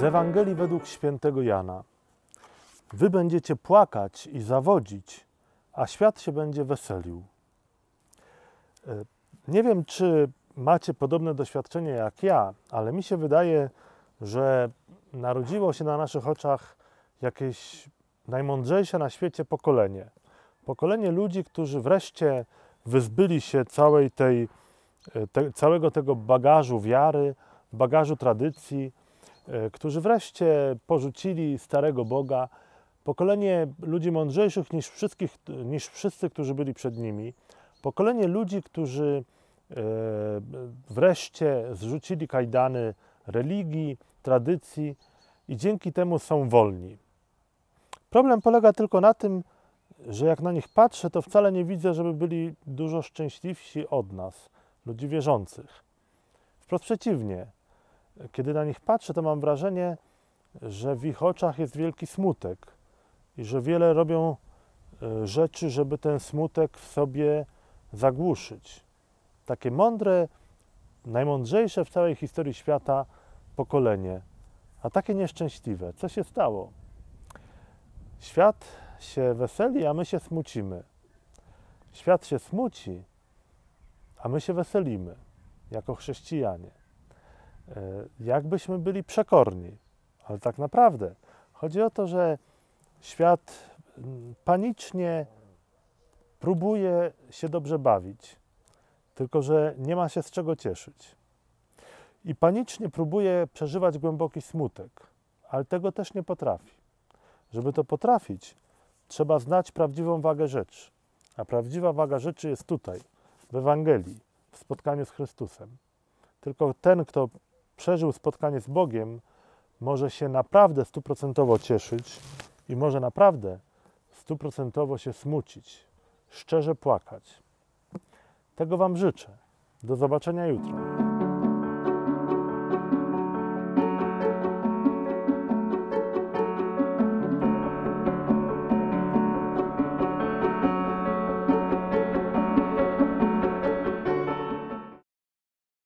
Z Ewangelii według świętego Jana. Wy będziecie płakać i zawodzić, a świat się będzie weselił. E, Nie wiem, czy macie podobne doświadczenie jak ja, ale mi się wydaje, że narodziło się na naszych oczach jakieś najmądrzejsze na świecie pokolenie. Pokolenie ludzi, którzy wreszcie wyzbyli się całej tej, e, te, całego tego bagażu wiary, bagażu tradycji, którzy wreszcie porzucili starego Boga. Pokolenie ludzi mądrzejszych niż, wszystkich, niż wszyscy, którzy byli przed nimi. Pokolenie ludzi, którzy e, wreszcie zrzucili kajdany religii, tradycji i dzięki temu są wolni. Problem polega tylko na tym, że jak na nich patrzę, to wcale nie widzę, żeby byli dużo szczęśliwsi od nas, ludzi wierzących. Wprost przeciwnie. Kiedy na nich patrzę, to mam wrażenie, że w ich oczach jest wielki smutek i że wiele robią e, rzeczy, żeby ten smutek w sobie zagłuszyć. Takie mądre, najmądrzejsze w całej historii świata pokolenie, a takie nieszczęśliwe. Co się stało? Świat się weseli, a my się smucimy. Świat się smuci, a my się weselimy jako chrześcijanie. E, Jakbyśmy byli przekorni, ale tak naprawdę chodzi o to, że świat panicznie próbuje się dobrze bawić, tylko że nie ma się z czego cieszyć. I panicznie próbuje przeżywać głęboki smutek, ale tego też nie potrafi. Żeby to potrafić, trzeba znać prawdziwą wagę rzeczy. A prawdziwa waga rzeczy jest tutaj, w Ewangelii, w spotkaniu z Chrystusem. Tylko ten, kto przeżył spotkanie z Bogiem, może się naprawdę stuprocentowo cieszyć i może naprawdę stuprocentowo się smucić, szczerze płakać. Tego Wam życzę. Do zobaczenia jutro.